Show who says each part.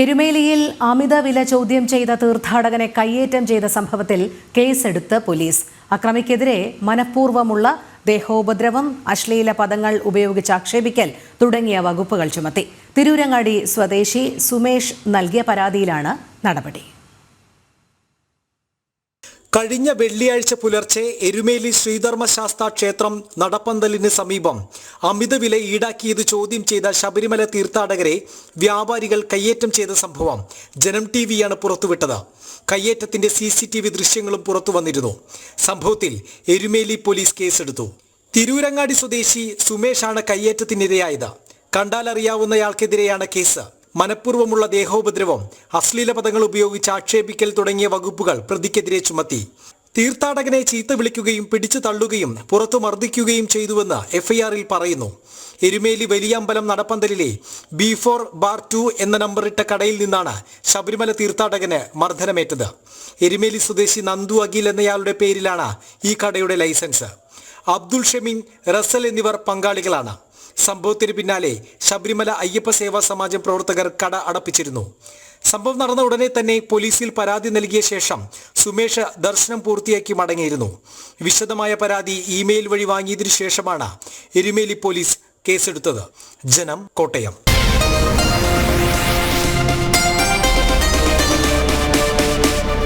Speaker 1: എരുമേലിയിൽ അമിത വില ചോദ്യം ചെയ്ത തീർത്ഥാടകനെ കയ്യേറ്റം ചെയ്ത സംഭവത്തിൽ കേസെടുത്ത് പോലീസ്. അക്രമിക്കെതിരെ മനഃപൂർവമുള്ള ദേഹോപദ്രവം അശ്ലീല പദങ്ങൾ ഉപയോഗിച്ച് ആക്ഷേപിക്കൽ തുടങ്ങിയ വകുപ്പുകൾ ചുമത്തി. തിരൂരങ്ങാടി സ്വദേശി സുമേഷ് നൽകിയ പരാതിയിലാണ് നടപടി.
Speaker 2: കഴിഞ്ഞ വെള്ളിയാഴ്ച പുലർച്ചെ എരുമേലി ശ്രീധർമ്മശാസ്ത ക്ഷേത്രം നടപ്പന്തലിന് സമീപം അമിത വില ഈടാക്കിയത് ചോദ്യം ചെയ്ത ശബരിമല തീർത്ഥാടകരെ വ്യാപാരികൾ കയ്യേറ്റം ചെയ്ത സംഭവം ജനം ടി വിയാണ് പുറത്തുവിട്ടത്. കയ്യേറ്റത്തിന്റെ സി സി ടി വി ദൃശ്യങ്ങളും പുറത്തു വന്നിരുന്നു. സംഭവത്തിൽ എരുമേലി പോലീസ് കേസെടുത്തു. തിരൂരങ്ങാടി സ്വദേശി സുമേഷാണ് കയ്യേറ്റത്തിനിരയായത്. കണ്ടാലറിയാവുന്നയാൾക്കെതിരെയാണ് കേസ്. മനഃപൂർവമുള്ള ദേഹോപദ്രവം അശ്ലീല പദങ്ങൾ ഉപയോഗിച്ച് ആക്ഷേപിക്കൽ തുടങ്ങിയ വകുപ്പുകൾ പ്രതിക്കെതിരെ ചുമത്തി. തീർത്ഥാടകനെ ചീത്ത വിളിക്കുകയും പിടിച്ചു തള്ളുകയും പുറത്തു മർദ്ദിക്കുകയും ചെയ്തുവെന്ന് എഫ്ഐആറിൽ പറയുന്നു. എരുമേലി വലിയമ്പലം നടപ്പന്തലിലെ ബി ഫോർ ബാർ ടു എന്ന നമ്പറിട്ട കടയിൽ നിന്നാണ് ശബരിമല തീർത്ഥാടകന് മർദ്ദനമേറ്റത്. എരുമേലി സ്വദേശി നന്ദു അഖിൽ എന്നയാളുടെ പേരിലാണ് ഈ കടയുടെ ലൈസൻസ്. അബ്ദുൾ ഷമീൻ റസൽ എന്നിവർ പങ്കാളികളാണ്. സംഭവത്തിന് പിന്നാലെ ശബരിമല അയ്യപ്പ സേവാ സമാജം പ്രവർത്തകർ കട അടപ്പിച്ചിരുന്നു. സംഭവം നടന്ന ഉടനെ തന്നെ പോലീസിൽ പരാതി നൽകിയ ശേഷം സുമേഷ് ദർശനം പൂർത്തിയാക്കി മടങ്ങിയിരുന്നു. വിശദമായ പരാതി ഇമെയിൽ വഴി വാങ്ങിയതിനു ശേഷമാണ് എരുമേലി പോലീസ് കേസെടുത്തത്. ജനം കോട്ടയം.